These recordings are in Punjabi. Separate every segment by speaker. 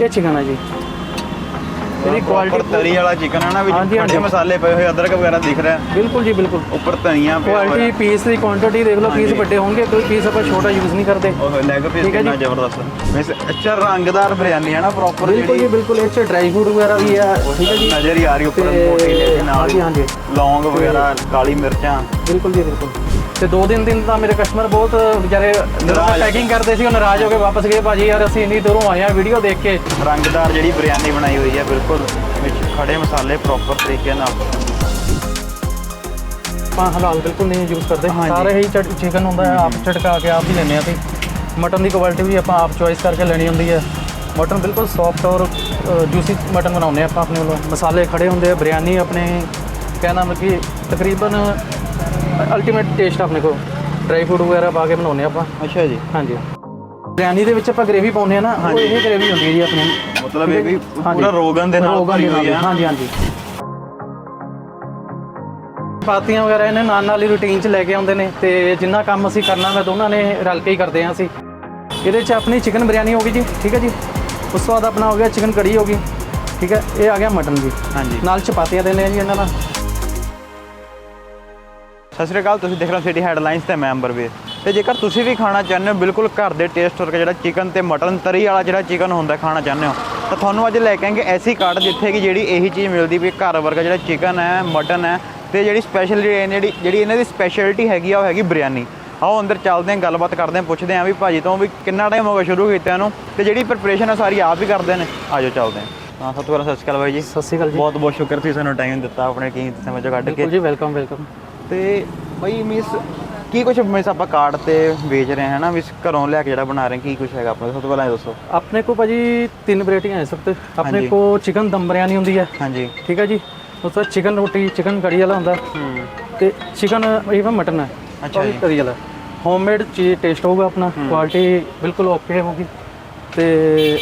Speaker 1: ਇਹ ਚਿਕਨ ਹੈ ਜੀ। ਇਹਦੀ
Speaker 2: ਕੁਆਲਿਟੀ ਤਰੀ ਵਾਲਾ ਚਿਕਨ ਹੈ ਨਾ ਵਿੱਚ
Speaker 1: ਹਾਂਜੀ,
Speaker 2: ਖੜੇ
Speaker 1: ਹਾਂਜੀ।
Speaker 2: ਮਸਾਲੇ ਪਏ ਹੋਏ ਅਦਰਕ ਵਗੈਰਾ ਦਿਖ ਰਿਹਾ।
Speaker 1: ਬਿਲਕੁਲ ਜੀ ਬਿਲਕੁਲ।
Speaker 2: ਉੱਪਰ ਧਨੀਆ ਪਿਆ
Speaker 1: ਕੁਆਲਿਟੀ
Speaker 2: ਹੋਇਆ।
Speaker 1: ਪੀਸ ਦੀ ਕੁਆਂਟੀਟੀ ਦੇਖ ਲਓ ਪੀਸ
Speaker 2: ਹਾਂਜੀ।
Speaker 1: ਵੱਡੇ ਹੋਣਗੇ ਕੋਈ ਪੀਸ ਆਪਾਂ ਛੋਟਾ ਯੂਜ਼ ਨਹੀਂ ਕਰਦੇ।
Speaker 2: ਉਹ ਲੈਗ ਪੀਸ
Speaker 1: ਠੀਕ ਹੈ
Speaker 2: ਕਿੰਨਾ
Speaker 1: ਜੀ।
Speaker 2: ਜ਼ਬਰਦਸਤ। ਵੈਸੇ ਅੱਛਾ ਰੰਗਦਾਰ ਬਿਰਿਆਨੀ ਹੈ ਨਾ ਪ੍ਰੋਪਰ
Speaker 1: ਬਿਲਕੁਲ ਜੀ ਬਿਲਕੁਲ। ਇਹ ਚ ਡਰਾਈ ਫਰੂਟ ਵਗੈਰਾ ਵੀ ਹੈ ਠੀਕ ਹੈ ਜੀ?
Speaker 2: ਨਜ਼ਰ ਹੀ ਆ ਰਹੀ ਉੱਪਰ
Speaker 1: ਤੇ-
Speaker 2: ਮੋਟੀ ਜਿਹੀ ਨਾਲ
Speaker 1: ਹਾਂਜੀ, ਹਾਂਜੀ।
Speaker 2: ਲੌਂਗ ਵਗੈਰਾ ਕਾਲੀ ਮਿਰਚਾਂ।
Speaker 1: ਬਿਲਕੁਲ ਜੀ ਬਿਲਕੁਲ। ਤੇ ਦੋ ਦਿਨ ਦਿਨ ਤਾਂ ਮੇਰੇ ਕਸਟਮਰ ਬਹੁਤ ਵਿਚਾਰੇ
Speaker 2: ਨਾਰਾਜ਼।
Speaker 1: ਪੈਕਿੰਗ ਕਰਦੇ ਸੀ ਉਹ ਨਾਰਾਜ਼ ਹੋ ਕੇ ਵਾਪਸ ਗਏ ਭਾਜੀ ਯਾਰ ਅਸੀਂ ਇੰਨੀ ਦੂਰੋਂ ਆਏ ਆ ਵੀਡੀਓ ਦੇਖ ਕੇ।
Speaker 2: ਰੰਗਦਾਰ ਜਿਹੜੀ ਬਿਰਿਆਨੀ ਬਣਾਈ ਹੋਈ ਹੈ ਬਿਲਕੁਲ ਵਿੱਚ ਖੜੇ ਮਸਾਲੇ ਪ੍ਰੋਪਰ ਤਰੀਕੇ ਨਾਲ।
Speaker 1: ਆਪਾਂ ਹਲਾਲ ਬਿਲਕੁਲ ਨਹੀਂ ਯੂਜ਼ ਕਰਦੇ। ਸਾਰੇ ਹੀ ਚਿਕਨ ਹੁੰਦਾ ਹੈ ਆਪ ਝਟਕਾ ਕੇ ਆਪ ਹੀ ਲੈਂਦੇ ਆ ਤੇ ਮਟਨ ਦੀ ਕੁਆਲਿਟੀ ਵੀ ਆਪਾਂ ਆਪ ਚੋਇਸ ਕਰਕੇ ਲੈਣੀ ਹੁੰਦੀ ਹੈ। ਮਟਨ ਬਿਲਕੁਲ ਸੌਫਟ ਔਰ ਜੂਸੀ ਮਟਨ ਬਣਾਉਂਦੇ ਆਪਾਂ ਆਪਣੇ ਵੱਲੋਂ। ਮਸਾਲੇ ਖੜੇ ਹੁੰਦੇ ਆ ਬਿਰਿਆਨੀ ਆਪਣੇ ਕਹਿਣਾ ਮਤਲਬ ਕਿ ਤਕਰੀਬਨ ਅਲਟੀਮੇਟ ਟੇਸਟ ਆਪਣੇ ਕੋਲ। ਡਰਾਈ ਫਰੂਟ ਵਗੈਰਾ ਪਾ ਕੇ ਬਣਾਉਂਦੇ ਆਪਾਂ।
Speaker 2: ਅੱਛਾ ਜੀ।
Speaker 1: ਹਾਂਜੀ। ਬਿਰਿਆਨੀ ਦੇ ਵਿੱਚ ਆਪਾਂ ਗ੍ਰੇਵੀ ਪਾਉਂਦੇ ਆ ਨਾ ਉਹ ਇਹ ਗ੍ਰੇਵੀ ਹੁੰਦੀ ਹੈ ਜੀ ਆਪਣੀ।
Speaker 2: ਮਤਲਬ ਇਹ ਵੀ। ਪੂਰਾ ਰੋਗਨ ਦੇ ਨਾਲ ਭਰੀ ਹੋਈ ਹੈ
Speaker 1: ਹਾਂਜੀ ਹਾਂਜੀ। ਪਾਤੀਆਂ ਵਗੈਰਾ ਇਹਨੇ ਨਾਲ ਨਾਲ ਹੀ ਰੂਟੀਨ 'ਚ ਲੈ ਕੇ ਆਉਂਦੇ ਨੇ ਤੇ ਜਿੰਨਾ ਕੰਮ ਅਸੀਂ ਕਰਨਾ ਮੈਂ ਦੋਨਾਂ ਨੇ ਰਲ ਕੇ ਹੀ ਕਰਦੇ ਹਾਂ ਅਸੀਂ। ਇਹਦੇ 'ਚ ਆਪਣੀ ਚਿਕਨ ਬਿਰਿਆਨੀ ਹੋ ਗਈ ਜੀ ਠੀਕ ਹੈ ਜੀ? ਉਸ ਤੋਂ ਬਾਅਦ ਆਪਣਾ ਹੋ ਗਿਆ ਚਿਕਨ ਕੜੀ ਹੋ ਗਈ ਠੀਕ ਹੈ ਇਹ ਆ ਗਿਆ ਮਟਨ ਜੀ।
Speaker 2: ਹਾਂਜੀ।
Speaker 1: ਨਾਲ ਚਪਾਤੀਆਂ ਦਿੰਦੇ ਆ ਜੀ ਇਹਨਾਂ ਨਾਲ
Speaker 2: ਸਤਿ ਸ਼੍ਰੀ ਅਕਾਲ ਤੁਸੀਂ ਦੇਖ ਰਹੇ ਹੋ ਸਿਟੀ ਹੈਡਲਾਈਨਸ ਤੇ ਮੈਂ ਅੰਬਰਵੀਰ ਤੇ ਜੇਕਰ ਤੁਸੀਂ ਵੀ ਖਾਣਾ ਚਾਹੁੰਦੇ ਹੋ ਬਿਲਕੁਲ ਘਰ ਦੇ ਟੇਸਟ ਵਰਗਾ ਜਿਹੜਾ ਚਿਕਨ ਤੇ ਮਟਨ ਤਰੀ ਵਾਲਾ ਜਿਹੜਾ ਚਿਕਨ ਹੁੰਦਾ ਖਾਣਾ ਚਾਹੁੰਦੇ ਹੋ ਤਾਂ ਤੁਹਾਨੂੰ ਅੱਜ ਲੈ ਕੇ ਆਏਗੇ ਐਸੀ ਕਾਰਟ ਜਿੱਥੇ ਕਿ ਜਿਹੜੀ ਇਹੀ ਚੀਜ਼ ਮਿਲਦੀ ਵੀ ਘਰ ਵਰਗਾ ਜਿਹੜਾ ਚਿਕਨ ਹੈ ਮਟਨ ਹੈ ਤੇ ਜਿਹੜੀ ਸਪੈਸ਼ਲ ਜਿਹੜੀ ਜਿਹੜੀ ਇਹਨਾਂ ਦੀ ਸਪੈਸ਼ਲਿਟੀ ਹੈਗੀ ਆ ਉਹ ਹੈਗੀ ਬਿਰਿਆਨੀ ਆਓ ਅੰਦਰ ਚੱਲਦੇ ਹਾਂ ਗੱਲਬਾਤ ਕਰਦੇ ਹਾਂ ਪੁੱਛਦੇ ਹਾਂ ਵੀ ਭਾਜੀ ਤੋਂ ਵੀ ਕਿੰਨਾ ਟਾਈਮ ਹੋ ਗਿਆ ਸ਼ੁਰੂ ਕੀਤਾ ਨੂੰ ਤੇ ਜਿਹੜੀ ਪ੍ਰਿਪਰੇਸ਼ਨ ਹੈ ਸਾਰੀ ਆਪ ਹੀ ਕਰਦੇ ਨੇ। ਆਜੋ ਚੱਲਦੇ ਹਾਂ। ਤੋਂ ਪਹਿਲਾਂ ਸਤਿ ਸ਼੍ਰੀ ਅਕਾਲ ਬਾਈ ਜੀ।
Speaker 1: ਸਤਿ ਸ਼੍ਰੀ ਅਕਾਲ ਜੀ।
Speaker 2: ਬਹੁਤ ਬਹੁਤ ਸ਼ੁਕਰ ਤੁਸੀਂ ਸਾਨੂੰ ਟਾਈਮ ਦਿੱਤਾ ਆਪਣੇ ਕੀਮਤੀ ਸਮੇਂ ਚੋਂ ਕੱਢ ਕੇ।
Speaker 1: ਜੀ ਵੈਲਕਮ ਵੈਲਕਮ
Speaker 2: ਤੇ ਬਈ ਮਿਸ ਕੀ ਕੁਝ ਮਿਸ ਆਪਾਂ ਕਾਰਡ ਤੇ ਵੇਚ ਰਹੇ ਹਾਂ ਨਾ ਮਿਸ ਘਰੋਂ ਲੈ ਕੇ ਜਿਹੜਾ ਬਣਾ ਰਹੇ ਕੀ ਕੁਝ ਹੈਗਾ ਆਪਣਾ ਸਭ ਤੋਂ ਪਹਿਲਾਂ ਇਹ ਦੱਸੋ।
Speaker 1: ਆਪਣੇ ਕੋ ਭਾਜੀ ਤਿੰਨ ਵੈਰਾਈਟੀਆਂ ਹੈ ਸਭ ਤੋਂ ਆਪਣੇ। ਕੋ ਚਿਕਨ ਦਮ ਬਿਰਿਆਨੀ ਹੁੰਦੀ ਹੈ
Speaker 2: ਹਾਂਜੀ।
Speaker 1: ਠੀਕ ਹੈ ਜੀ? ਉਸ ਤੋਂ ਚਿਕਨ ਰੋਟੀ ਚਿਕਨ ਕੜੀ ਵਾਲਾ ਹੁੰਦਾ।
Speaker 2: ਹੂੰ।
Speaker 1: ਤੇ ਚਿਕਨ ਇਵਨ ਮਟਨ ਹੈ
Speaker 2: ਅੱਛਾ ਜੀ।
Speaker 1: ਕਰੀ ਵਾਲਾ। ਹੋਮਮੇਡ ਚੀਜ਼ ਟੇਸਟ ਹੋਊਗਾ ਆਪਣਾ। ਕੁਆਲਿਟੀ ਬਿਲਕੁਲ ਓਕੇ ਹੋਊਗੀ। ਤੇ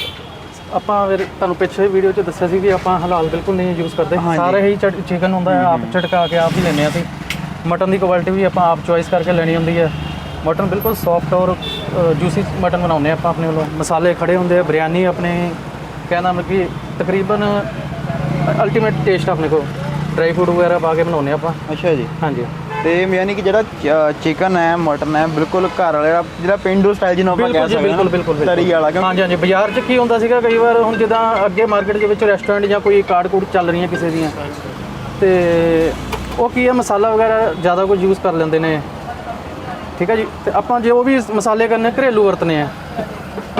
Speaker 1: ਆਪਾਂ ਫਿਰ ਤੁਹਾਨੂੰ ਪਿੱਛੇ ਵੀਡੀਓ 'ਚ ਦੱਸਿਆ ਸੀ ਕਿ ਆਪਾਂ ਹਲਾਲ ਬਿਲਕੁਲ ਨਹੀਂ ਯੂਜ਼ ਕਰਦੇ। ਸਾਰੇ ਹੀ ਚਿਕਨ ਹੁੰਦਾ ਹੈ ਆਪ ਝਟਕਾ ਕੇ ਆਪ ਹੀ ਲੈਂਦੇ ਆ ਤੇ ਮਟਨ ਦੀ ਕੁਆਲਿਟੀ ਵੀ ਆਪਾਂ ਆਪ ਚੋਇਸ ਕਰਕੇ ਲੈਣੀ ਹੁੰਦੀ ਹੈ। ਮਟਨ ਬਿਲਕੁਲ ਸੌਫਟ ਔਰ ਜੂਸੀ ਮਟਨ ਬਣਾਉਂਦੇ ਆਪਾਂ ਆਪਣੇ ਵੱਲੋਂ। ਮਸਾਲੇ ਖੜੇ ਹੁੰਦੇ ਆ ਬਿਰਿਆਨੀ ਆਪਣੇ ਕਹਿਣਾ ਮਤਲਬ ਕਿ ਤਕਰੀਬਨ ਅਲਟੀਮੇਟ ਟੇਸਟ ਆਪਣੇ ਕੋਲ। ਡਰਾਈ ਫਰੂਟ ਵਗੈਰਾ ਪਾ ਕੇ ਬਣਾਉਂਦੇ ਆਪਾਂ।
Speaker 2: ਅੱਛਾ ਜੀ।
Speaker 1: ਹਾਂਜੀ।
Speaker 2: ਤੇ ਯਾਨੀ ਕਿ ਜਿਹੜਾ ਚਿਕਨ ਹੈ ਮਟਨ ਹੈ ਬਿਲਕੁਲ ਘਰ ਵਾਲਾ ਜਿਹੜਾ ਜਿਹੜਾ ਪਿੰਡੂ ਸਟਾਈਲ ਜਿਹਨੂੰ ਆਪਾਂ ਕਹਿ
Speaker 1: ਜੀ
Speaker 2: ਸਕਦੇ
Speaker 1: ਬਿਲਕੁਲ ਬਿਲਕੁਲ ਬਿਲਕੁਲ।
Speaker 2: ਤਰੀ ਵਾਲਾ
Speaker 1: ਹਾਂਜੀ ਹਾਂਜੀ ਬਾਜ਼ਾਰ 'ਚ ਕੀ ਹੁੰਦਾ ਸੀਗਾ ਕਈ ਵਾਰ ਹੁਣ ਜਿੱਦਾਂ ਅੱਗੇ ਮਾਰਕੀਟ ਦੇ ਵਿੱਚ ਰੈਸਟੋਰੈਂਟ ਜਾਂ ਕੋਈ ਕਾਰਡ ਕੂਡ ਚੱਲ ਰਹੀਆਂ ਕਿਸੇ ਦੀਆਂ। ਤੇ ਉਹ ਕੀ ਹੈ ਮਸਾਲਾ ਵਗੈਰਾ ਜ਼ਿਆਦਾ ਕੁਝ ਯੂਜ਼ ਕਰ ਲੈਂਦੇ ਨੇ। ਠੀਕ ਹੈ ਜੀ? ਤੇ ਆਪਾਂ ਜੋ ਵੀ ਮਸਾਲੇ ਕਰਨੇ ਘਰੇਲੂ ਵਰਤਨੇ ਆ।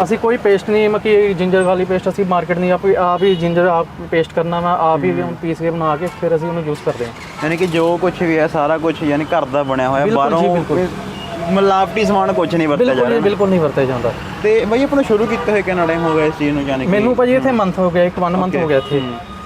Speaker 1: ਅਸੀਂ ਕੋਈ ਪੇਸਟ ਨਹੀਂ ਮੱਕੀ ਜਿੰਜਰ ਵਾਲੀ ਪੇਸਟ ਅਸੀਂ ਮਾਰਕੀਟ ਨਹੀਂ ਆਪ ਆਪ ਹੀ ਜਿੰਜਰ ਆਪ ਪੇਸਟ ਕਰਨਾ ਵਾ ਆਪ ਹੀ ਪੀਸ ਕੇ ਬਣਾ ਕੇ ਫਿਰ ਅਸੀਂ ਉਹਨੂੰ ਯੂਜ਼ ਕਰਦੇ ਹਾਂ
Speaker 2: ਯਾਨੀ ਕਿ ਜੋ ਕੁਝ ਵੀ ਹੈ ਸਾਰਾ ਕੁਝ ਯਾਨੀ ਘਰ ਦਾ ਬਣਿਆ ਹੋਇਆ ਬਾਹਰੋਂ। ਮਿਲਾਵਟੀ ਸਮਾਨ ਕੁਝ ਨਹੀਂ ਵਰਤਿਆ ਜਾ
Speaker 1: ਬਿਲਕੁਲ ਨਹੀਂ ਵਰਤਿਆ ਜਾਂਦਾ।
Speaker 2: ਤੇ ਬਈ ਆਪਣਾ ਸ਼ੁਰੂ ਕੀਤਾ ਹੋਇਆ ਕਿੰਨਾ ਟਾਈਮ ਹੋ ਗਿਆ ਇਸ ਚੀਜ਼ ਨੂੰ ਯਾਨੀ ਕਿ
Speaker 1: ਮੈਨੂੰ ਭਾਜੀ ਇੱਥੇ ਮੰਥ ਹੋ ਗਿਆ ਇੱਕ ਵਨ ਮੰਥ ਹੋ ਗਿਆ ਇੱਥੇ।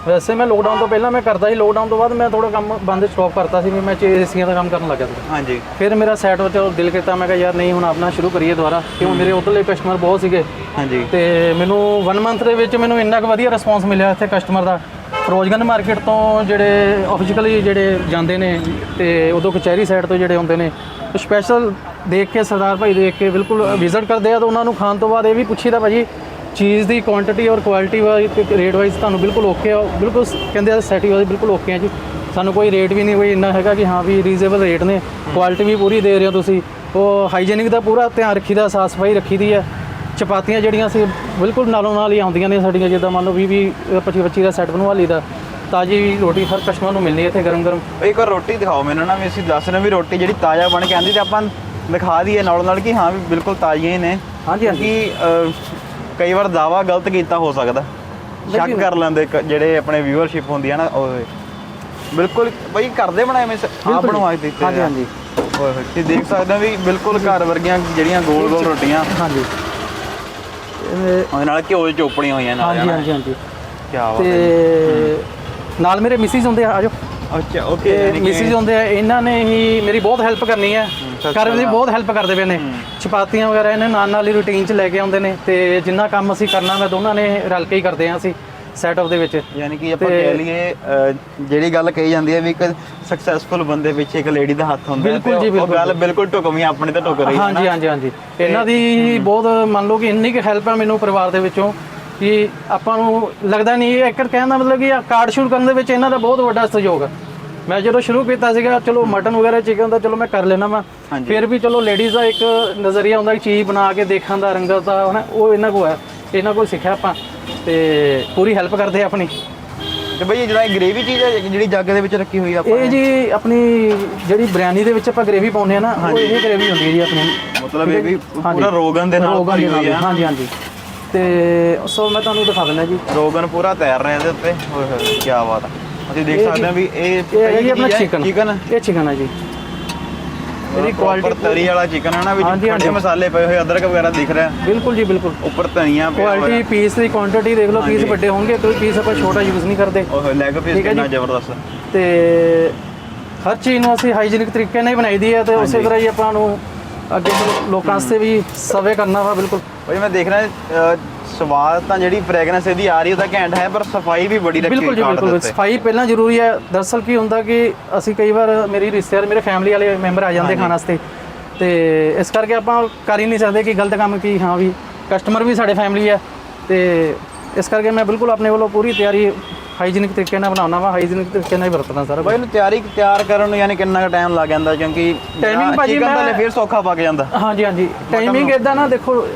Speaker 1: ਵੈਸੇ ਮੈਂ ਲੋਕਡਾਊਨ ਤੋਂ ਪਹਿਲਾਂ ਮੈਂ ਕਰਦਾ ਸੀ ਲੋਕਡਾਊਨ ਤੋਂ ਬਾਅਦ ਮੈਂ ਥੋੜਾ ਕੰਮ ਬੰਦ ਸਟਾਪ ਕਰਤਾ ਸੀ ਵੀ ਮੈਂ ਏਸੀਆਂ ਦਾ ਕੰਮ ਕਰਨ ਲੱਗਾ ਸੀ।
Speaker 2: ਹਾਂਜੀ।
Speaker 1: ਫਿਰ ਮੇਰਾ ਸੈਟ ਵਿੱਚ ਦਿਲ ਕੀਤਾ ਮੈਂ ਕਿਹਾ ਯਾਰ ਨਹੀਂ ਹੁਣ ਆਪਣਾ ਸ਼ੁਰੂ ਕਰੀਏ ਦੁਬਾਰਾ ਕਿਉਂ ਮੇਰੇ ਉਧਰਲੇ ਕਸਟਮਰ ਬਹੁਤ ਸੀਗੇ।
Speaker 2: ਹਾਂਜੀ।
Speaker 1: ਤੇ ਮੈਨੂੰ 1 ਮੰਥ ਦੇ ਵਿੱਚ ਮੈਨੂੰ ਇੰਨਾ ਕੁ ਵਧੀਆ ਰਿਸਪੌਂਸ ਮਿਲਿਆ ਇੱਥੇ ਕਸਟਮਰ ਦਾ। ਫਿਰੋਜ਼ਗੰਜ ਮਾਰਕੀਟ ਤੋਂ ਜਿਹੜੇ ਆਫੀਸ਼ੀਅਲੀ ਜਿਹੜੇ ਜਾਂਦੇ ਨੇ ਤੇ ਉਦੋਂ ਕਚਹਿਰੀ ਸਾਈਡ ਤੋਂ ਜਿਹੜੇ ਹੁੰਦੇ ਨੇ ਸਪੈਸ਼ਲ ਦੇਖ ਕੇ ਸਰਦਾਰ ਭਾਈ ਦੇਖ ਕੇ ਬਿਲਕੁਲ ਵਿਜ਼ਿਟ ਕਰਦੇ ਆ ਤਾਂ ਉਹਨਾਂ ਨੂੰ ਖਾਣ ਤੋਂ ਬਾਅਦ ਇਹ ਵੀ ਪੁੱਛੀਦਾ ਭਾਜੀ ਚੀਜ਼ ਦੀ ਕੁਆਂਟੀਟੀ ਔਰ ਕੁਆਲਿਟੀ ਵਾਈਜ਼ ਰੇਟ ਵਾਈਜ਼ ਤੁਹਾਨੂੰ ਬਿਲਕੁਲ ਓਕੇ ਆ। ਬਿਲਕੁਲ ਕਹਿੰਦੇ ਆ ਸੈਟੀ ਵਾਈਜ਼ ਬਿਲਕੁਲ ਓਕੇ ਆ ਜੀ। ਸਾਨੂੰ ਕੋਈ ਰੇਟ ਵੀ ਨਹੀਂ ਕੋਈ ਇੰਨਾ ਹੈਗਾ ਕਿ ਹਾਂ ਵੀ ਰੀਜ਼ਨੇਬਲ ਰੇਟ ਨੇ। ਕੁਆਲਿਟੀ ਵੀ ਪੂਰੀ ਦੇ ਰਹੇ ਹੋ ਤੁਸੀਂ। ਉਹ ਹਾਈਜੀਨਿਕ ਦਾ ਪੂਰਾ ਧਿਆਨ ਰੱਖੀਦਾ ਸਾਫ਼ ਸਫ਼ਾਈ ਰੱਖੀਦੀ ਹੈ ਚਪਾਤੀਆਂ ਜਿਹੜੀਆਂ ਸੀ ਬਿਲਕੁਲ ਨਾਲੋਂ ਨਾਲ ਹੀ ਆਉਂਦੀਆਂ ਨੇ ਸਾਡੀਆਂ ਜਿੱਦਾਂ ਮੰਨ ਲਓ 20 20 25 25 ਦਾ ਸੈੱਟ ਬਣਵਾ ਲਈਦਾ। ਤਾਜੀ ਰੋਟੀ ਹਰ ਕਸਟਮਰ ਨੂੰ ਮਿਲਣੀ ਇੱਥੇ ਗਰਮ ਗਰਮ।
Speaker 2: ਇੱਕ ਵਾਰ ਰੋਟੀ ਦਿਖਾਓ ਮੈਨੂੰ ਨਾ ਵੀ ਅਸੀਂ ਦੱਸ ਰਹੇ ਵੀ ਰੋਟੀ ਜਿਹੜੀ ਤਾਜ਼ਾ ਬਣ ਕੇ ਆਂਦੀ ਤੇ ਆਪਾਂ ਦਿਖਾ ਦਈਏ ਨਾਲ ਨਾਲ ਕਿ ਹਾਂ ਵੀ ਬਿਲਕੁਲ ਤਾਜ਼ੀਆਂ ਹੀ ਨੇ।
Speaker 1: ਹਾਂਜੀ ਹਾਂਜੀ।
Speaker 2: ਕਈ ਵਾਰ ਦਾਵਾ ਗਲਤ ਕੀਤਾ ਹੋ ਸਕਦਾ। ਸ਼ੱਕ ਕਰ ਲੈਂਦੇ ਕ- ਜਿਹੜੇ ਆਪਣੇ ਵਿਊਅਰਸ਼ਿਪ ਹੁੰਦੀ ਆ ਨਾ ਉਹ ਬਿਲਕੁਲ ਬਈ ਕਰਦੇ ਬਣਾਏ ਮੈਂ ਆਪ
Speaker 1: ਬਿਲਕੁਲ।
Speaker 2: ਬਣਵਾ ਕੇ ਦਿੱਤੇ
Speaker 1: ਹਾਂਜੀ
Speaker 2: ਆ।
Speaker 1: ਹਾਂਜੀ
Speaker 2: ਓਏ ਹੋਏ ਤੁਸੀਂ ਦੇਖ ਸਕਦੇ ਹੋ ਵੀ ਬਿਲਕੁਲ ਘਰ ਵਰਗੀਆਂ ਜਿਹੜੀਆਂ ਗੋਲ ਗੋਲ ਰੋਟੀਆਂ।
Speaker 1: ਹਾਂਜੀ। ਇਹ-
Speaker 2: ਉਹਦੇ ਨਾਲ ਘਿਓ ਚੋਪੜੀਆਂ ਹੋਈਆਂ ਨਾਲ
Speaker 1: ਹਾਂਜੀ ਹਾਂਜੀ ਹਾਂਜੀ।
Speaker 2: ਕੀ ਬਾਤ ਹੈ
Speaker 1: ਤੇ ਨਾਲ ਮੇਰੇ ਮਿਸਿਸ ਹੁੰਦੇ ਆ ਆਜੋ
Speaker 2: ਅੱਛਾ ਓਕੇ
Speaker 1: ਮਿਸਿਸ ਹੁੰਦੇ ਆ ਇਹਨਾਂ ਨੇ ਹੀ ਮੇਰੀ ਬਹੁਤ ਹੈਲਪ ਕਰਨੀ ਹੈ। ਕਰਨ ਦੀ ਬਹੁਤ ਹੈਲਪ ਕਰਦੇ ਪਏ ਨੇ। ਚਪਾਤੀਆਂ ਵਗੈਰਾ ਇਹਨਾਂ ਨਾਲ ਨਾਲ ਹੀ ਰੂਟੀਨ 'ਚ ਲੈ ਕੇ ਆਉਂਦੇ ਨੇ ਤੇ ਜਿੰਨਾ ਕੰਮ ਅਸੀਂ ਕਰਨਾ ਮੈਂ ਦੋਨਾਂ ਨੇ ਰਲ ਕੇ ਹੀ ਕਰਦੇ ਆ ਅਸੀਂ ਸੈਟਅਪ ਦੇ ਵਿੱਚ।
Speaker 2: ਯਾਨੀ ਕਿ ਆਪਾਂ ਕਹਿ ਲਈਏ ਜਿਹੜੀ ਗੱਲ ਕਹੀ ਜਾਂਦੀ ਹੈ ਵੀ ਇੱਕ ਸਕਸੈਸਫੁਲ ਬੰਦੇ ਵਿੱਚ ਇੱਕ ਲੇਡੀ ਦਾ ਹੱਥ ਹੁੰਦਾ ਹੈ ਤੇ ਉਹ। ਗੱਲ ਬਿਲਕੁਲ ਢੁਕਵੀਂ ਆਪਣੇ ਤੇ ਢੁਕ ਰਹੀ ਹੈ
Speaker 1: ਹਾਂਜੀ ਹਾਂਜੀ ਹਾਂਜੀ। ਇਹਨਾਂ ਦੀ ਬਹੁਤ ਮੰਨ ਲਓ ਕਿ ਇੰਨੀ ਕੁ ਹੈਲਪ ਹੈ ਮੈਨੂੰ ਪਰਿਵਾਰ ਦੇ ਵਿੱਚੋਂ ਕਿ ਆਪਾਂ ਨੂੰ ਲੱਗਦਾ ਨਹੀਂ ਇਹ ਇੱਕ ਕਹਿਣ ਦਾ ਮਤਲਬ ਕਿ ਕਾਰਡ ਸ਼ੁਰੂ ਕਰਨ ਦੇ ਵਿੱਚ ਇਹਨਾਂ ਦਾ ਬਹੁਤ ਵੱਡਾ ਸਹਿਯੋਗ ਹੈ ਮੈਂ ਜਦੋਂ ਸ਼ੁਰੂ ਕੀਤਾ ਸੀਗਾ ਚਲੋ ਮਟਨ ਵਗੈਰਾ ਚਿਕਨ ਦਾ ਚਲੋ ਮੈਂ ਕਰ ਲੈਣਾ ਵਾ।
Speaker 2: ਹਾਂਜੀ।
Speaker 1: ਫਿਰ ਵੀ ਚਲੋ ਲੇਡੀਜ਼ ਦਾ ਇੱਕ ਨਜ਼ਰੀਆ ਹੁੰਦਾ ਕਿ ਚੀਜ਼ ਬਣਾ ਕੇ ਦੇਖਣ ਦਾ ਰੰਗਤ ਦਾ ਹਨਾ ਉਹ ਇਹਨਾਂ ਕੋਲ ਹੈ। ਇਹਨਾਂ ਕੋਲ ਸਿੱਖਿਆ ਆਪਾਂ। ਤੇ ਪੂਰੀ ਹੈਲਪ ਕਰਦੇ ਆ ਆਪਣੀ।
Speaker 2: ਤੇ ਬਈ ਇਹ ਜਿਹੜਾ ਗ੍ਰੇਵੀ ਚੀਜ਼ ਹੈ ਜਿਹੜੀ ਜੱਗ ਦੇ ਵਿੱਚ ਰੱਖੀ ਹੋਈ ਆਪਾਂ
Speaker 1: ਇਹ ਜੀ ਆਪਣੀ ਜਿਹੜੀ ਬਿਰਿਆਨੀ ਦੇ ਵਿੱਚ ਆਪਾਂ ਗ੍ਰੇਵੀ ਪਾਉਂਦੇ ਆ ਨਾ ਉਹ ਇਹ ਗ੍ਰੇਵੀ ਹੁੰਦੀ ਹੈ ਜੀ ਆਪਣੀ।
Speaker 2: ਮਤਲਬ ਇਹ ਵੀ। ਪੂਰਾ ਰੋਗਨ ਦੇ ਨਾਲ ਭਰੀ ਹੋਈ ਆ।
Speaker 1: ਹਾਂਜੀ ਹਾਂਜੀ। ਤੇ ਸੋ ਮੈਂ ਤੁਹਾਨੂੰ ਦਿਖਾ ਦਿੰਦਾ ਜੀ।
Speaker 2: ਰੋਗਨ ਪੂਰਾ ਤੈਰ ਰਿਹਾ ਇਹਦੇ ਉੱਤੇ। ਓਏ ਹੋਏ ਕੀ ਬਾਤ ਆ। ਅਸੀਂ ਦੇਖ ਸਕਦੇ ਹਾਂ ਵੀ ਇਹ
Speaker 1: ਇਹ ਹੈ ਜੀ ਆਪਣਾ ਚਿਕਨ
Speaker 2: ਚਿਕਨ
Speaker 1: ਇਹ ਚਿਕਨ ਹੈ ਜੀ। ਇਹਦੀ
Speaker 2: ਕੁਆਲਿਟੀ ਤਰੀ ਵਾਲਾ ਚਿਕਨ ਹੈ ਨਾ ਵਿੱਚ ਖੜੇ। ਮਸਾਲੇ ਪਏ ਹੋਏ ਅਦਰਕ ਵਗੈਰਾ ਦਿਖ ਰਿਹਾ।
Speaker 1: ਬਿਲਕੁਲ ਜੀ ਬਿਲਕੁਲ।
Speaker 2: ਉੱਪਰ ਧਨੀਆ ਪਿਆ ਹੋਇਆ।
Speaker 1: ਕੁਆਲਿਟੀ ਪੀਸ ਦੀ ਕੁਆਂਟੀਟੀ ਦੇਖ ਲਓ ਪੀਸ। ਵੱਡੇ ਹੋਣਗੇ ਕੋਈ ਪੀਸ ਆਪਾਂ ਛੋਟਾ ਯੂਜ਼ ਨਹੀਂ ਕਰਦੇ।
Speaker 2: ਓਏ ਹੋਏ ਲੈਗ ਪੀਸ ਕਿੰਨਾ। ਜ਼ਬਰਦਸਤ।
Speaker 1: ਤੇ ਹਰ ਚੀਜ਼ ਨੂੰ ਅਸੀਂ ਹਾਈਜੀਨਿਕ ਤਰੀਕੇ ਨਾਲ ਹੀ ਬਣਾਈ ਦੀ ਹੈ ਤੇ ਉਸੇ ਤਰ੍ਹਾਂ ਹੀ ਆਪਾਂ ਨੂੰ ਅੱਗੇ ਲੋਕਾਂ ਵਾਸਤੇ ਵੀ ਸਰਵੇ ਕਰਨਾ ਵਾ ਬਿਲਕੁਲ।
Speaker 2: ਬਈ ਮੈਂ ਦੇਖ ਰਿਹਾ ਸਵਾਦ ਤਾਂ ਜਿਹੜੀ ਫ੍ਰੈਗਰੈਂਸ ਇਹਦੀ ਆ ਰਹੀ ਉਹ ਤਾਂ ਘੈਂਟ ਹੈ ਪਰ ਸਫ਼ਾਈ ਵੀ ਬੜੀ ਰੱਖੀ
Speaker 1: ਬਿਲਕੁਲ ਜੀ ਬਿਲਕੁਲ। ਸਫ਼ਾਈ ਪਹਿਲਾਂ ਜ਼ਰੂਰੀ ਹੈ। ਦਰਅਸਲ ਕੀ ਹੁੰਦਾ ਕਿ ਅਸੀਂ ਕਈ ਵਾਰ ਮੇਰੀ ਰਿਸ਼ਤੇਦਾਰ ਮੇਰੇ ਫੈਮਿਲੀ ਵਾਲੇ ਮੈਂਬਰ ਆ ਜਾਂਦੇ ਖਾਣ ਵਾਸਤੇ। ਤੇ ਇਸ ਕਰਕੇ ਆਪਾਂ ਕਰ ਹੀ ਨਹੀਂ ਸਕਦੇ ਕਿ ਗਲਤ ਕੰਮ ਕੀ ਹਾਂ ਵੀ ਕਸਟਮਰ ਵੀ ਸਾਡੇ ਫੈਮਿਲੀ ਹੈ। ਤੇ ਇਸ ਕਰਕੇ ਮੈਂ ਬਿਲਕੁਲ ਆਪਣੇ ਵੱਲੋਂ ਪੂਰੀ ਤਿਆਰੀ ਹਾਈਜੀਨਿਕ ਤਰੀਕੇ ਨਾਲ ਬਣਾਉਣਾ ਵਾ ਹਾਈਜੀਨਿਕ ਤਰੀਕੇ ਨਾਲ ਹੀ ਵਰਤਣਾ ਸਾਰਾ
Speaker 2: ਬਈ। ਇਹਨੂੰ ਤਿਆਰੀ ਤਿਆਰ ਕਰਨ ਨੂੰ ਯਾਨੀ ਕਿੰਨਾ ਕੁ ਟਾਈਮ ਲੱਗ ਜਾਂਦਾ ਕਿਉਂਕਿ
Speaker 1: Timing ਭਾਜੀ ਮੈਂ-
Speaker 2: ਫਿਰ ਸੌਖਾ ਪੱਕ ਜਾਂਦਾ।
Speaker 1: ਹਾਂਜੀ ਹਾਂਜੀ। ਟਾਈਮਿੰਗ ਇਦਾਂ ਨਾ ਦੇਖੋ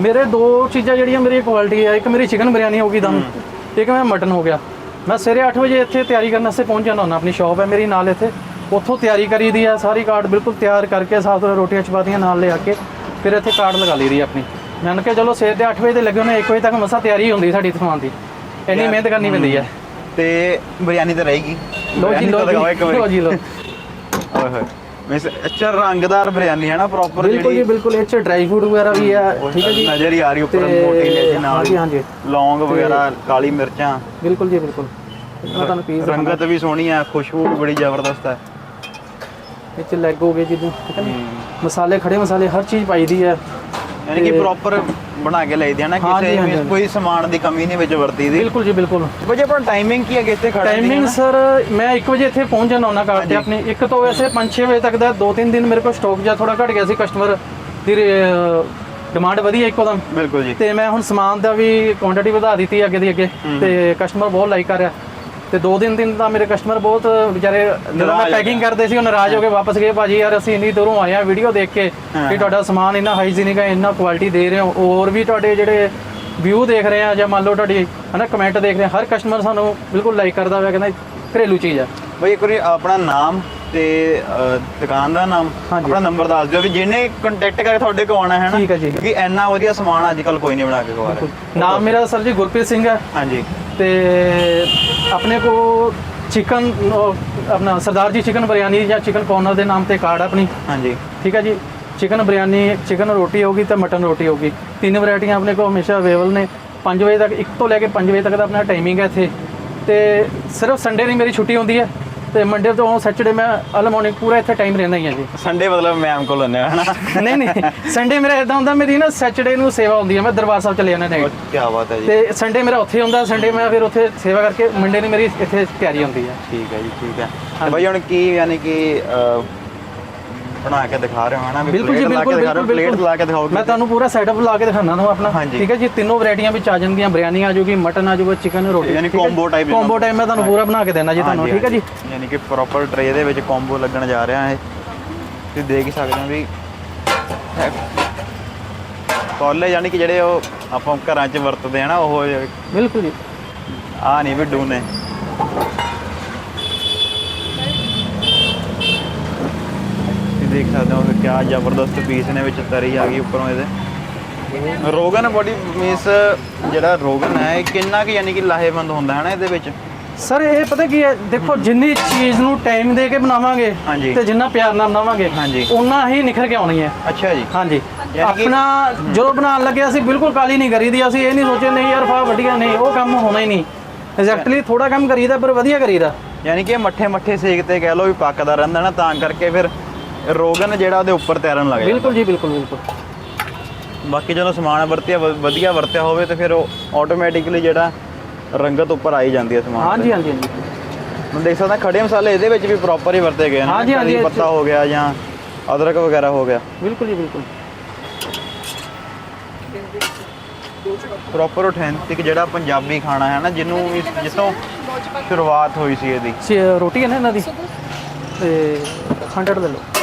Speaker 1: ਮੇਰੇ ਦੋ ਚੀਜ਼ਾਂ ਜਿਹੜੀਆਂ ਮੇਰੀ ਕੁਆਲਿਟੀ ਹੈ ਇੱਕ ਮੇਰੀ ਚਿਕਨ ਬਿਰਿਆਨੀ ਹੋ ਗਈ ਦਮ ਇੱਕ ਮੈਂ ਮਟਨ ਹੋ ਗਿਆ। ਮੈਂ ਸਵੇਰੇ 8 ਵਜੇ ਇੱਥੇ ਤਿਆਰੀ ਕਰਨ ਵਾਸਤੇ ਪਹੁੰਚ ਜਾਂਦਾ ਹੁੰਦਾ ਆਪਣੀ ਸ਼ਾਪ ਹੈ ਮੇਰੀ ਨਾਲ ਇੱਥੇ। ਉੱਥੋਂ ਤਿਆਰੀ ਕਰੀਦੀ ਆ ਸਾਰੀ ਕਾਰਡ ਬਿਲਕੁਲ ਤਿਆਰ ਕਰਕੇ ਸਾਫ਼ ਸੁਥਰਾ ਰੋਟੀਆਂ ਚਪਾਤੀਆਂ ਨਾਲ ਲਿਆ ਕੇ ਫਿਰ ਇੱਥੇ ਕਾਰਡ ਲਗਾ ਲਈਦੀ ਆਪਣੀ। ਮੰਨ ਕੇ ਚਲੋ ਸਵੇਰ ਦੇ 8 ਵਜੇ ਤੇ ਲੱਗੇ ਹੋਣੇ 1 ਵਜੇ ਤੱਕ ਮਸਾ ਤਿਆਰੀ ਹੁੰਦੀ ਸਾਡੀ ਦਿਖਾਉਣ ਦੀ। ਇੰਨੀ ਮਿਹਨਤ ਕਰਨੀ ਪੈਂਦੀ ਹੈ
Speaker 2: ਤੇ ਬਿਰਿਆਨੀ ਤਾਂ ਰਹੇਗੀ।
Speaker 1: ਲੋ ਜੀ। ਲੋ ਜੀ ਲੋ
Speaker 2: ਓਏ ਹੋਏ। ਮਿਸ ਅੱਛਾ ਰੰਗਦਾਰ ਬਿਰਿਆਨੀ ਹੈ ਨਾ ਪ੍ਰੋਪਰ
Speaker 1: ਬਿਲਕੁਲ ਜੀ
Speaker 2: ਜਿਹੜੀ
Speaker 1: ਬਿਲਕੁਲ। ਇਹ ਚ ਡਰਾਈ ਫਰੂਟ ਵਗੈਰਾ ਵੀ ਹੈ। ਠੀਕ ਹੈ ਜੀ।
Speaker 2: ਨਜ਼ਰ ਹੀ ਆ ਰਹੀ ਉੱਪਰ
Speaker 1: ਤੇ
Speaker 2: ਮੋਟੀ ਨੇ ਨਾਲ
Speaker 1: ਹਾਂਜੀ ਹਾਂਜੀ।
Speaker 2: ਲੌਂਗ ਵਗੈਰਾ ਕਾਲੀ ਮਿਰਚਾਂ।
Speaker 1: ਬਿਲਕੁਲ ਜੀ ਬਿਲਕੁਲ। ਮੈਂ ਤੁਹਾਨੂੰ ਪੀਸ
Speaker 2: ਰੰਗਤ ਵੀ ਸੋਹਣੀ ਆ ਖੁਸ਼ਬੂ ਵੀ ਬੜੀ ਜ਼ਬਰਦਸਤ ਹੈ।
Speaker 1: ਵਿੱਚ ਲੈਗ ਹੋ ਗਏ ਜਿੱਦਾਂ ਠੀਕ ਹੈ ਨਾ ਮਸਾਲੇ ਖੜੇ ਮਸਾਲੇ ਹਰ ਚੀਜ਼ ਪਾਈਦੀ ਹੈ।
Speaker 2: ਯਾਨੀ ਕਿ ਪ੍ਰੋਪਰ ਬਣਾ ਕੇ ਲਈਦੇ ਆ ਨਾ
Speaker 1: ਹਾਂਜੀ,
Speaker 2: ਕਿਸੇ
Speaker 1: ਹਾਂਜੀ,
Speaker 2: ਵੀ ਕੋਈ ਸਮਾਨ ਦੀ ਕਮੀ ਨਹੀਂ ਵਿੱਚ ਵਰਤੀ ਦੀ।
Speaker 1: ਬਿਲਕੁਲ ਜੀ ਬਿਲਕੁਲ।
Speaker 2: ਵਜੇ ਆਪਣਾ ਟਾਈਮਿੰਗ ਕੀ ਹੈ ਕਿ ਇੱਥੇ ਖੜਾ
Speaker 1: ਟਾਈਮਿੰਗ ਸਰ ਮੈਂ 1 ਵਜੇ ਇੱਥੇ ਪਹੁੰਚ ਜਾਣਾ ਹੁੰਦਾ ਕਾਰ ਤੇ ਆਪਣੀ। ਇੱਕ ਤੋਂ ਵੈਸੇ 5-6 ਵਜੇ ਤੱਕ ਦਾ ਦੋ ਤਿੰਨ ਦਿਨ ਮੇਰੇ ਕੋਲ ਸਟਾਕ ਜਾਂ ਥੋੜਾ ਘਟ ਗਿਆ ਸੀ ਕਸਟਮਰ ਦੀ ਡਿਮਾਂਡ ਵਧੀ ਇੱਕੋ ਦਮ।
Speaker 2: ਬਿਲਕੁਲ ਜੀ।
Speaker 1: ਤੇ ਮੈਂ ਹੁਣ ਸਮਾਨ ਦਾ ਵੀ ਕੁਆਂਟੀਟੀ ਵਧਾ ਦਿੱਤੀ ਅੱਗੇ ਦੀ ਅੱਗੇ। ਤੇ ਕਸਟਮਰ ਬਹੁਤ ਲਾਈਕ ਕਰ ਰਿਹਾ। ਤੇ ਦੋ ਦਿਨ ਦਿਨ ਤਾਂ ਮੇਰੇ ਕਸਟਮਰ ਬਹੁਤ ਵਿਚਾਰੇ ਜਦੋਂ ਮੈਂ ਪੈਕਿੰਗ ਕਰਦੇ ਸੀ ਉਹ ਨਾਰਾਜ਼ ਹੋ ਕੇ ਵਾਪਸ ਗਏ ਭਾਜੀ ਯਾਰ ਅਸੀਂ ਇੰਨੀ ਦੂਰੋਂ ਆਏ ਆ ਵੀਡੀਓ ਦੇਖ ਕੇ ਕਿ ਤੁਹਾਡਾ ਸਮਾਨ ਇੰਨਾ ਹਾਈਜੀਨਿਕ ਹੈ ਇੰਨਾ ਕੁਆਲਿਟੀ ਦੇ ਰਹੇ ਹੋ। ਹੋਰ ਵੀ ਤੁਹਾਡੇ ਜਿਹੜੇ ਵਿਊ ਦੇਖ ਰਹੇ ਆ ਜਾਂ ਮੰਨ ਲਓ ਤੁਹਾਡੀ ਹਨਾ ਕਮੈਂਟ ਦੇਖ ਰਹੇ ਹਰ ਕਸਟਮਰ ਸਾਨੂੰ ਬਿਲਕੁਲ ਲਾਈਕ ਕਰਦਾ ਹੋਇਆ ਕਹਿੰਦਾ ਘਰੇਲੂ ਚੀਜ਼ ਆ।
Speaker 2: ਬਈ ਇੱਕ ਵਾਰੀ ਆਪਣਾ ਨਾਮ ਤੇ ਦੁਕਾਨ ਦਾ ਨਾਮ। ਆਪਣਾ ਨੰਬਰ ਦੱਸ ਦਿਓ ਵੀ ਜਿਹਨੇ ਕੰਟੈਕਟ ਕਰਕੇ ਤੁਹਾਡੇ ਕੋਲ ਆਉਣਾ ਹੈ ਨਾ
Speaker 1: ਠੀਕ ਹੈ ਜੀ।
Speaker 2: ਕਿਉਂਕਿ ਇੰਨਾ ਵਧੀਆ ਸਮਾਨ ਅੱਜ ਕੱਲ ਕੋਈ ਨਹੀਂ ਬਣਾ ਕੇ ਖਵਾ ਰਿਹਾ।
Speaker 1: ਨਾਮ ਮੇਰਾ ਸਰ ਜੀ ਗੁਰਪ੍ਰੀਤ ਸਿੰਘ ਹੈ
Speaker 2: ਹਾਂਜੀ।
Speaker 1: ਤੇ ਆਪਣੇ ਕੋ ਚਿਕਨ ਆਪਣਾ ਸਰਦਾਰ ਜੀ ਚਿਕਨ ਬਿਰਿਆਨੀ ਜਾਂ ਚਿਕਨ ਕੌਰਨਰ ਦੇ ਨਾਮ ਤੇ ਕਾਰਡ ਆਪਣੀ।
Speaker 2: ਹਾਂਜੀ।
Speaker 1: ਠੀਕ ਹੈ ਜੀ? ਚਿਕਨ ਬਿਰਿਆਨੀ ਚਿਕਨ ਰੋਟੀ ਹੋਗੀ ਤੇ ਮਟਨ ਰੋਟੀ ਹੋਗੀ ਤਿੰਨ ਵੈਰਾਈਟੀਆਂ ਆਪਣੇ ਕੋਲ ਹਮੇਸ਼ਾ ਅਵੇਲੇਬਲ ਨੇ। 5 ਵਜੇ ਤੱਕ 1 ਤੋਂ ਲੈ ਕੇ 5 ਵਜੇ ਤੱਕ ਦਾ ਆਪਣਾ ਟਾਈਮਿੰਗ ਹੈ ਇੱਥੇ। ਤੇ ਸਿਰਫ ਸੰਡੇ ਦੀ ਮੇਰੀ ਛੁੱਟੀ ਹੁੰਦੀ ਹੈ। ਤੇ ਮੰਡੇ ਤੋਂ ਸੈਚਰਡੇ ਮੈਂ ਅਰਲੀ ਮਾਰਨਿੰਗ ਪੂਰਾ ਇੱਥੇ ਟਾਈਮ ਰਹਿੰਦਾ ਹੀ ਜੀ।
Speaker 2: ਸੰਡੇ ਮਤਲਬ ਮੈਮ ਕੋਲ ਹੁੰਨੇ ਹਨਾ?
Speaker 1: ਨਹੀਂ ਨਹੀਂ ਸੰਡੇ ਮੇਰਾ ਇਦਾਂ ਹੁੰਦਾ ਮੇਰੀ ਨਾ ਸੈਚਰਡੇ ਨੂੰ ਸੇਵਾ ਹੁੰਦੀ ਹੈ ਮੈਂ ਦਰਬਾਰ ਸਾਹਿਬ ਚਲੇ ਜਾਂਦਾ ਨਾਈਟ
Speaker 2: ਕੀ ਬਾਤ ਹੈ ਜੀ।
Speaker 1: ਤੇ ਸੰਡੇ ਮੇਰਾ ਉੱਥੇ ਹੁੰਦਾ ਸੰਡੇ ਮੈਂ ਫਿਰ ਉੱਥੇ ਸੇਵਾ ਕਰਕੇ ਮੰਡੇ ਨੂੰ ਮੇਰੀ ਇੱਥੇ ਤਿਆਰੀ ਹੁੰਦੀ ਹੈ
Speaker 2: ਠੀਕ ਹੈ ਜੀ ਠੀਕ ਹੈ। ਤੇ ਬਈ ਹੁਣ ਕੀ ਯਾਨੀ ਕਿ ਅਹ, ਬਣਾ ਕੇ ਦਿਖਾ ਰਹੇ ਹੋ ਹਨਾ
Speaker 1: ਬਿਲਕੁਲ ਜੀ ਬਿਲਕੁਲ ਬਿਲਕੁਲ
Speaker 2: plate ਲਾ ਕੇ ਦਿਖਾਓ
Speaker 1: ਮੈਂ ਤੁਹਾਨੂੰ ਪੂਰਾ ਸੈਟਅਪ ਲਾ ਕੇ ਦਿਖਾਣਾ ਤੁਹਾਨੂੰ ਆਪਣਾ। ਠੀਕ ਹੈ ਜੀ ਤਿੰਨੋਂ ਵੈਰਾਈਟੀਆਂ ਵਿੱਚ ਆ ਜਾਣਗੀਆਂ। ਬਿਰਿਆਨੀ ਆ ਜਾਊਗੀ ਮਟਨ ਆ ਜਾਊਗਾ ਚਿਕਨ ਰੋਟੀ।
Speaker 2: ਯਾਨੀ combo type
Speaker 1: ਕੰਬੋ ਟਾਈਪ ਮੈਂ ਤੁਹਾਨੂੰ ਪੂਰਾ ਬਣਾ ਕੇ ਦੇਣਾ ਜੀ ਤੁਹਾਨੂੰ। ਠੀਕ ਹੈ ਜੀ?
Speaker 2: ਯਾਨੀ ਕਿ ਪ੍ਰੋਪਰ ਟਰੇ ਦੇ ਵਿੱਚ ਕੰਬੋ ਲੱਗਣ ਜਾ ਰਿਹਾ ਹੈ ਤੁਸੀਂ ਦੇਖ ਹੀ ਸਕਦੇ ਹੋ ਵੀ ਕੋਲੇ ਯਾਨੀ ਕਿ ਜਿਹੜੇ ਉਹ ਆਪਾਂ ਘਰਾਂ 'ਚ ਵਰਤਦੇ ਆ ਨਾ ਉਹ
Speaker 1: ਬਿਲਕੁਲ ਜੀ।
Speaker 2: ਆ ਨਹੀਂ ਵੀ ਡੂਨੇ। ਤੁਸੀਂ ਦੇਖ ਸਕਦੇ ਹੋ ਕਿ ਕਿਆ ਜ਼ਬਰਦਸਤ ਪੀਸ ਨੇ ਵਿੱਚ ਤਰੀ ਆ ਗਈ ਉੱਪਰੋਂ ਇਹਦੇ। ਰੋਗਨ ਬੋਡੀ ਮੀਸ ਜਿਹੜਾ ਰੋਗਨ ਹੈ ਇਹ ਕਿੰਨਾ ਕਿ ਯਾਨੀ ਕਿ ਲਾਹੇਵੰਦ ਹੁੰਦਾ ਹੈ ਨਾ ਇਹਦੇ ਵਿੱਚ?
Speaker 1: ਸਰ ਇਹ ਪਤਾ ਕੀ ਹੈ? ਦੇਖੋ ਜਿੰਨੀ ਚੀਜ਼ ਨੂੰ ਟਾਈਮ ਦੇ ਕੇ ਬਣਾਵਾਂਗੇ। ਤੇ ਜਿੰਨਾ ਪਿਆਰ ਨਾਲ ਬਣਾਵਾਂਗੇ
Speaker 2: ਹਾਂਜੀ।
Speaker 1: ਉਨਾ ਹੀ ਨਿਖਰ ਕੇ ਆਉਣੀ ਹੈ।
Speaker 2: ਅੱਛਾ ਜੀ।
Speaker 1: ਹਾਂਜੀ। ਆਪਣਾ ਜਦੋਂ ਬਣਾਉਣ ਲੱਗੇ ਅਸੀਂ ਬਿਲਕੁਲ ਕਾਲੀ ਨਹੀਂ ਕਰੀਦੀ ਅਸੀਂ ਇਹ ਨਹੀਂ ਸੋਚੇ ਨਹੀਂ ਯਾਰ ਫਾ ਵੱਡੀਆਂ ਨਹੀਂ ਉਹ ਕੰਮ ਹੋਣਾ ਹੀ ਨਹੀਂ। ਐਗਜ਼ੈਕਟਲੀ ਥੋੜਾ ਕੰਮ ਕਰੀਦਾ ਪਰ ਵਧੀਆ ਕਰੀਦਾ।
Speaker 2: ਯਾਨੀ ਕਿ ਮੱਠੇ ਮੱਠੇ ਸੇਕ ਤੇ ਕਹਿ ਲਓ ਵੀ ਪੱਕਦਾ ਰਹਿੰਦਾ ਨਾ ਤਾਂ ਕਰਕੇ ਫਿਰ ਰੋਗਨ ਜਿਹੜਾ ਉਹਦੇ ਉੱਪਰ ਤੈਰਨ ਲੱਗ ਜਾਂਦਾ।
Speaker 1: ਬਿਲਕੁਲ ਜੀ ਬਿਲਕੁਲ ਬਿਲਕੁਲ।
Speaker 2: ਬਾਕੀ ਜਦੋਂ ਸਮਾਨ ਵਰਤਿਆ ਵ- ਵਧੀਆ ਵਰਤਿਆ ਹੋਵੇ ਤੇ ਫਿਰ ਉਹ ਆਟੋਮੈਟਿਕਲੀ ਜਿਹੜਾ ਰੰਗਤ ਉੱਪਰ ਆਈ ਜਾਂਦੀ ਹੈ ਸਮਾਨ
Speaker 1: ਹਾਂਜੀ ਹਾਂਜੀ ਹਾਂਜੀ।
Speaker 2: ਹੁਣ ਦੇਖ ਸਕਦੇ ਖੜੇ ਮਸਾਲੇ ਇਹਦੇ ਵਿੱਚ ਵੀ ਪ੍ਰੋਪਰ ਹੀ ਵਰਤੇ ਗਏ ਨੇ।
Speaker 1: ਹਾਂਜੀ, ਹਾਂਜੀ,
Speaker 2: ਕੜੀ ਪੱਤਾ ਹੋ ਗਿਆ ਜਾਂ ਅਦਰਕ ਵਗੈਰਾ ਹੋ ਗਿਆ।
Speaker 1: ਬਿਲਕੁਲ ਜੀ ਬਿਲਕੁਲ।
Speaker 2: ਪ੍ਰੋਪਰ ਆਥੈਂਟਿਕ ਜਿਹੜਾ ਪੰਜਾਬੀ ਖਾਣਾ ਹੈ ਨਾ ਜਿਹਨੂੰ ਜਿੱਥੋਂ ਸ਼ੁਰੂਆਤ ਹੋਈ ਸੀ ਇਹਦੀ।
Speaker 1: ਰੋਟੀ ਹੈ ਨਾ ਇਹਨਾਂ ਦੀ? ਤੇ 100 ਲੈ ਲਓ।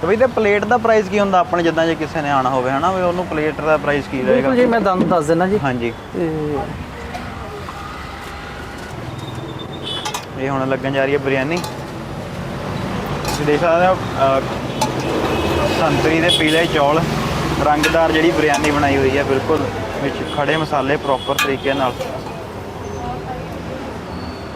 Speaker 2: ਤੇ ਬਈ ਤੇ ਪਲੇਟ ਦਾ ਪ੍ਰਾਈਸ ਕੀ ਹੁੰਦਾ? ਆਪਣੇ ਜਿੱਦਾਂ ਜੇ ਕਿਸੇ ਨੇ ਆਣਾ ਹੋਵੇ ਹਨਾ? ਵੀ ਉਹਨੂੰ ਪਲੇਟ ਦਾ ਪ੍ਰਾਈਸ ਕੀ ਰਹੇਗਾ?
Speaker 1: ਜੀ ਮੈਂ ਤੁਹਾਨੂੰ ਦੱਸ ਦਿੰਦਾ ਜੀ।
Speaker 2: ਹਾਂਜੀ। ਇਹ ਹੁਣ ਲੱਗਣ ਜਾ ਰਹੀ ਹੈ ਬਿਰਿਆਨੀ ਤੁਸੀਂ ਦੇਖ ਸਕਦੇ ਹੋ ਸੰਤਰੀ ਦੇ ਪੀਲੇ ਚੌਲ ਰੰਗਦਾਰ ਜਿਹੜੀ ਬਿਰਿਆਨੀ ਬਣਾਈ ਹੋਈ ਹੈ ਬਿਲਕੁਲ ਵਿੱਚ ਖੜੇ ਮਸਾਲੇ ਪ੍ਰੋਪਰ ਤਰੀਕੇ ਨਾਲ।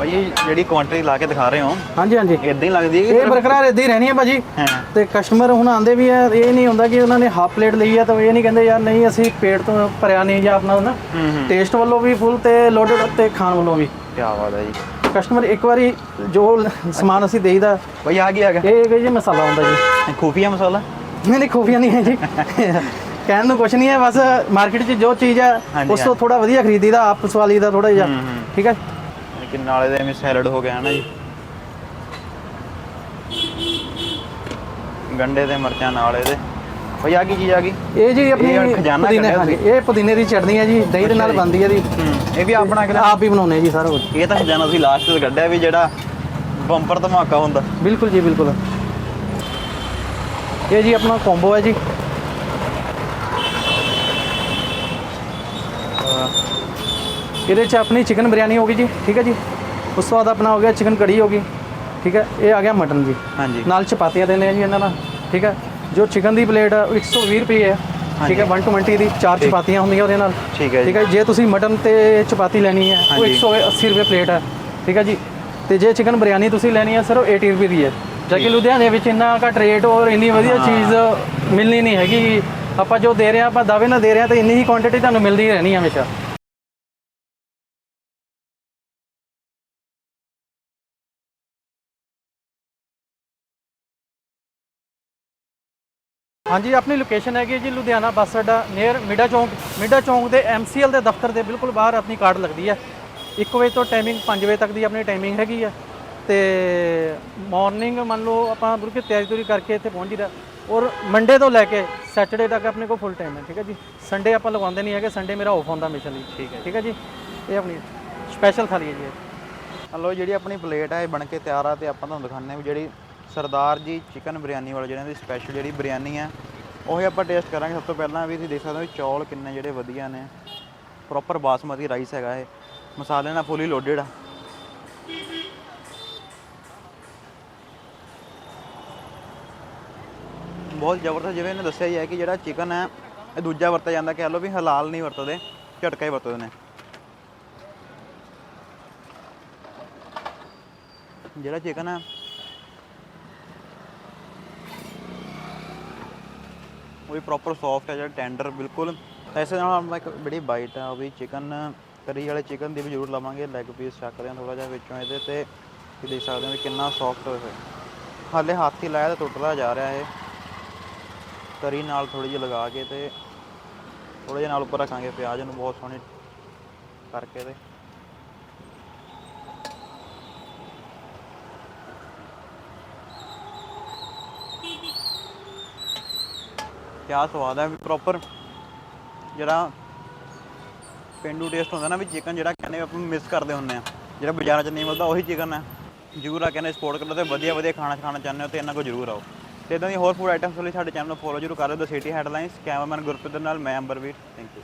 Speaker 2: ਭਾਈ ਜਿਹੜੀ ਕੁਆਂਟੀਟੀ ਲਾ ਕੇ ਦਿਖਾ ਰਹੇ ਹੋ
Speaker 1: ਹਾਂਜੀ ਹਾਂਜੀ।
Speaker 2: ਇਦਾਂ ਹੀ ਲੱਗਦੀ ਹੈ
Speaker 1: ਇਹ ਬਰਕਰਾਰ ਇਦਾਂ ਹੀ ਰਹਿਣੀ ਹੈ ਭਾਜੀ।
Speaker 2: ਹਾਂ।
Speaker 1: ਤੇ ਕਸਟਮਰ ਹੁਣ ਆਂਦੇ ਵੀ ਆ ਇਹ ਨਹੀਂ ਹੁੰਦਾ ਕਿ ਉਹਨਾਂ ਨੇ ਹਾਫ ਪਲੇਟ ਲਈ ਆ ਤਾਂ ਇਹ ਨਹੀਂ ਕਹਿੰਦੇ ਯਾਰ ਨਹੀਂ ਅਸੀਂ ਪੇਟ ਤੋਂ ਭਰਿਆ ਨਹੀਂ ਜਾਂ ਆਪਣਾ ਨਾ
Speaker 2: ਹੂੰ ਹੂੰ।
Speaker 1: ਟੇਸਟ ਵੱਲੋਂ ਵੀ ਫੁੱਲ ਤੇ ਲੋਡਡ ਤੇ ਖਾਣ ਵੱਲੋਂ ਵੀ।
Speaker 2: ਕੀ ਬਾਤ ਹੈ ਜੀ।
Speaker 1: ਕਸਟਮਰ ਇੱਕ ਵਾਰੀ ਜੋ ਸਮਾਨ ਅਸੀਂ ਦੇਈਦਾ
Speaker 2: ਭਾਈ ਆ ਗਿਆ ਆ ਗਿਆ?
Speaker 1: ਇਹ ਇਹ ਜੀ ਮਸਾਲਾ ਹੁੰਦਾ ਜੀ।
Speaker 2: ਖੂਫੀਆ ਮਸਾਲਾ?
Speaker 1: ਨਹੀਂ ਨਹੀਂ ਖੂਫੀਆ ਨਹੀਂ ਹੈ ਜੀ। ਕਹਿਣ ਨੂੰ ਕੁਝ ਨਹੀਂ ਹੈ ਬਸ ਮਾਰਕੀਟ 'ਚ ਜੋ ਚੀਜ਼ ਹੈ
Speaker 2: ਹਾਂਜੀ,
Speaker 1: ਉਸ ਤੋਂ ਥੋੜਾ ਵਧੀਆ ਖਰੀਦੀਦਾ ਆਪ ਸਵਾਲੀ ਦਾ ਥੋੜਾ ਜਿਹਾ।
Speaker 2: ਹੂੰ, ਹੂੰ।
Speaker 1: ਠੀਕ ਹੈ?
Speaker 2: ਕਿ ਨਾਲੇ ਦੇ ਐਵੇਂ ਸੈਲਡ ਹੋ ਗਿਆ ਨਾ ਜੀ। ਗੰਡੇ ਤੇ ਮਿਰਚਾਂ ਨਾਲ ਇਹਦੇ। ਭਾਈ ਆ ਕੀ ਚੀਜ਼ ਆ ਗਈ?
Speaker 1: ਇਹ ਜੀ ਆਪਣੀ
Speaker 2: ਖਜ਼ਾਨਾ
Speaker 1: ਪੁਦੀਨੇ ਹਾਂਜੀ ਇਹ ਪੁਦੀਨੇ ਦੀ ਚਟਨੀ ਹੈ ਜੀ ਦਹੀਂ ਦੇ ਨਾਲ। ਬਣਦੀ ਹੈ ਜੀ
Speaker 2: ਇਹ ਵੀ ਆਪਣਾ ਕਿਹੜਾ
Speaker 1: ਆਪ ਹੀ ਬਣਾਉਨੇ ਜੀ ਸਾਰਾ ਕੁਝ
Speaker 2: ਇਹ ਤਾਂ ਖਜ਼ਾਨਾ ਅਸੀਂ ਲਾਸਟ ਤੇ ਕੱਢਿਆ ਵੀ ਜਿਹੜਾ ਬੰਪਰ ਧਮਾਕਾ ਹੁੰਦਾ।
Speaker 1: ਬਿਲਕੁਲ ਜੀ ਬਿਲਕੁਲ। ਇਹ ਜੀ ਆਪਣਾ ਕੰਬੋ ਹੈ ਜੀ। ਇਹਦੇ ਚ ਆਪਣੀ ਚਿਕਨ ਬਿਰਿਆਨੀ ਹੋ ਗਈ ਜੀ ਠੀਕ ਹੈ ਜੀ? ਉਸ ਤੋਂ ਬਾਅਦ ਆਪਣਾ ਹੋ ਗਿਆ ਚਿਕਨ ਕੜੀ ਹੋ ਗਈ ਠੀਕ ਹੈ? ਇਹ ਆ ਗਿਆ ਮਟਨ ਜੀ।
Speaker 2: ਹਾਂਜੀ।
Speaker 1: ਨਾਲ ਚਪਾਤੀਆਂ ਦੇਣੇ ਆ ਜੀ ਇਹਨਾਂ ਨਾਲ ਠੀਕ ਹੈ? ਜੋ ਚਿਕਨ ਦੀ ਪਲੇਟ 120 ਰੁਪਏ ਹੈ ਠੀਕ ਹੈ? 120 ਦੀ ਚਾਰ। ਚਪਾਤੀਆਂ ਹੁੰਦੀਆਂ ਉਹਦੇ ਨਾਲ
Speaker 2: ਠੀਕ ਹੈ
Speaker 1: ਠੀਕ ਹੈ? ਜੇ ਤੁਸੀਂ ਮਟਨ ਤੇ ਚਪਾਤੀ ਲੈਣੀ ਹੈ ਉਹ
Speaker 2: ਹਾਂਜੀ।
Speaker 1: 180 ਰੁਪਏ ਪਲੇਟ ਹੈ ਠੀਕ ਹੈ ਜੀ? ਤੇ ਜੇ ਚਿਕਨ ਬਿਰਿਆਨੀ ਤੁਸੀਂ ਲੈਣੀ ਹੈ ਸਰ ਉਹ 80 ਰੁਪਏ ਦੀ ਹੈ। ਜਦ ਕਿ ਲੁਧਿਆਣੇ ਵਿੱਚ ਇੰਨਾ ਘੱਟ ਰੇਟ ਔਰ ਇੰਨੀ ਵਧੀਆ। ਚੀਜ਼ ਮਿਲਣੀ ਨਹੀਂ ਹੈਗੀ। ਆਪਾਂ ਜੋ ਦੇ ਰਹੇ ਹਾਂ ਆਪਾਂ ਦਾਅਵੇ ਨਾਲ ਦੇ ਰਹੇ ਹਾਂ ਤਾਂ ਇੰਨੀ ਹੀ ਕੁਆਂਟੀਟੀ ਤੁਹਾਨੂੰ ਮਿਲਦੀ ਰਹਿਣੀ ਹੈ ਹਮੇਸ਼ਾ। ਹਾਂਜੀ, ਆਪਣੀ ਲੋਕੇਸ਼ਨ ਹੈਗੀ ਹੈ ਜੀ ਲੁਧਿਆਣਾ ਬੱਸ ਅੱਡਾ ਨੀਅਰ ਮਿੱਡਾ ਚੌਂਕ। ਮਿੱਡਾ ਚੌਂਕ ਦੇ ਐਮਸੀਐਲ ਦੇ ਦਫ਼ਤਰ ਦੇ ਬਿਲਕੁਲ ਬਾਹਰ ਆਪਣੀ ਕਾਰਡ ਲੱਗਦੀ ਹੈ। 1 ਵਜੇ ਤੋਂ ਟਾਈਮਿੰਗ 5 ਵਜੇ ਤੱਕ ਦੀ ਆਪਣੀ ਟਾਈਮਿੰਗ ਹੈਗੀ ਆ ਤੇ ਮਾਰਨਿੰਗ ਮੰਨ ਲਓ ਆਪਾਂ ਬਿਲਕੁਲ ਤਿਆਰੀ ਤੁਰੀ ਕਰਕੇ ਇੱਥੇ ਪਹੁੰਚ ਜੀਦਾ ਔਰ ਮੰਡੇ ਤੋਂ ਲੈ ਕੇ ਸੈਟਰਡੇ ਤੱਕ ਆਪਣੇ ਕੋਲ ਫੁੱਲ ਟਾਈਮ ਹੈ, ਠੀਕ ਹੈ ਜੀ। ਸੰਡੇ ਆਪਾਂ ਲਗਾਉਂਦੇ ਨਹੀਂ ਹੈਗੇ ਸੰਡੇ ਮੇਰਾ ਆਫ ਹੁੰਦਾ ਮਿਸ਼ਨ ਲਈ, ਠੀਕ ਹੈ ਠੀਕ ਹੈ ਜੀ। ਇਹ ਆਪਣੀ ਸਪੈਸ਼ਲ ਥਾਲੀ ਹੈ ਜੀ ਇਹ।
Speaker 2: ਹਲੋ, ਜਿਹੜੀ ਆਪਣੀ ਪਲੇਟ ਹੈ ਇਹ ਬਣ ਕੇ ਤਿਆਰ ਆ ਤੇ ਆਪਾਂ ਤੁਹਾਨੂੰ ਦਿਖਾਉਂਦੇ ਹਾਂ ਵੀ ਜਿਹੜੀ ਸਰਦਾਰ ਜੀ ਚਿਕਨ ਬਿਰਿਆਨੀ ਵਾਲੇ ਜਿਹਨਾਂ ਦੀ ਸਪੈਸ਼ਲ ਜਿਹੜੀ ਬਿਰਿਆਨੀ ਹੈ ਉਹ ਹੀ ਆਪਾਂ ਟੇਸਟ ਕਰਾਂਗੇ। ਸਭ ਤੋਂ ਪਹਿਲਾਂ ਵੀ ਤੁਸੀਂ ਦੇਖ ਸਕਦੇ ਹੋ ਵੀ ਚੌਲ ਕਿੰਨੇ ਜਿਹੜੇ ਵਧੀਆ ਨੇ। ਪ੍ਰੋਪਰ ਬਾਸਮਤੀ ਰਾਈਸ ਹੈਗਾ ਇਹ। ਮਸਾਲੇ ਨਾਲ ਫੁੱਲੀ ਲੋਡਡ ਆ। ਬਹੁਤ ਜ਼ਬਰਦਸਤ, ਜਿਵੇਂ ਇਹਨੇ ਦੱਸਿਆ ਹੀ ਹੈ ਕਿ ਜਿਹੜਾ ਚਿਕਨ ਹੈ, ਇਹ ਦੂਜਾ ਵਰਤਿਆ ਜਾਂਦਾ, ਕਹਿ ਲਓ ਵੀ ਹਲਾਲ ਨਹੀਂ ਵਰਤਦੇ, ਝਟਕਾ ਹੀ ਵਰਤਦੇ ਨੇ। ਜਿਹੜਾ ਚਿਕਨ ਹੈ ਉਹ ਵੀ ਪ੍ਰੋਪਰ ਸੌਫਟ ਹੈ, ਜਿਹੜਾ ਟੈਂਡਰ ਬਿਲਕੁਲ। ਇਸੇ ਨਾਲ ਆਪਾਂ ਇੱਕ ਬੜੀ ਬਾਈਟ ਆ ਉਹ ਵੀ ਚਿਕਨ ਕਰੀ ਵਾਲੇ ਚਿਕਨ ਦੀ ਵੀ ਜ਼ਰੂਰ ਲਵਾਂਗੇ ਲੈਗ ਪੀਸ ਚੱਕਦੇ ਹਾਂ ਥੋੜਾ ਜਿਹਾ ਵਿੱਚੋਂ ਇਹਦੇ ਤੇ ਤੁਸੀਂ ਦੇਖ ਸਕਦੇ ਹੋ ਵੀ ਕਿੰਨਾ ਸੌਫਟ ਹੋਇਆ ਹੋਇਆ। ਹਾਲੇ ਹੱਥ ਹੀ ਲਾਇਆ ਤਾਂ ਟੁੱਟਦਾ ਜਾ ਰਿਹਾ ਇਹ। ਕਰੀ ਨਾਲ ਥੋੜੀ ਜਿਹੀ ਲਗਾ ਕੇ ਤੇ ਥੋੜੇ ਜਿਹਾ ਨਾਲ ਉੱਪਰ ਰੱਖਾਂਗੇ, ਪਿਆਜ਼ ਨੂੰ ਬਹੁਤ ਸੋਹਣੇ ਕਰਕੇ ਤੇ। ਕਿਆ ਸਵਾਦ ਹੈ ਪ੍ਰੋਪਰ ਜਿਹੜਾ ਪਿੰਡੂ ਟੇਸਟ ਹੁੰਦਾ ਨਾ, ਵੀ ਚਿਕਨ ਜਿਹੜਾ ਕਹਿੰਦੇ ਆਪਾਂ ਮਿਸ ਕਰਦੇ ਹੁੰਦੇ ਆ। ਜਿਹੜਾ ਬਾਜ਼ਾਰਾਂ 'ਚ ਨਹੀਂ ਮਿਲਦਾ, ਉਹੀ ਚਿਕਨ ਹੈ। ਜ਼ਰੂਰ ਆ ਕਹਿੰਦੇ ਸਪੋਰਟ ਕਰੋ ਤੇ ਵਧੀਆ ਵਧੀਆ ਖਾਣਾ ਖਾਣਾ ਚਾਹੁੰਦੇ ਹੋ ਤੇ ਇਹਨਾਂ ਕੋਲ ਜ਼ਰੂਰ ਆਓ। ਤੇ ਇਦਾਂ ਦੀ ਹੋਰ ਫੂਡ ਆਈਟਮਸ ਲਈ ਸਾਡੇ ਚੈਨਲ ਨੂੰ ਫੋਲੋ ਜ਼ਰੂਰ ਕਰ ਲਿਓ the city headlines cameraman Gurpreet ਨਾਲ, ਮੈਂ ਅੰਬਰਵੀਰ ਥੈਂਕ ਯੂ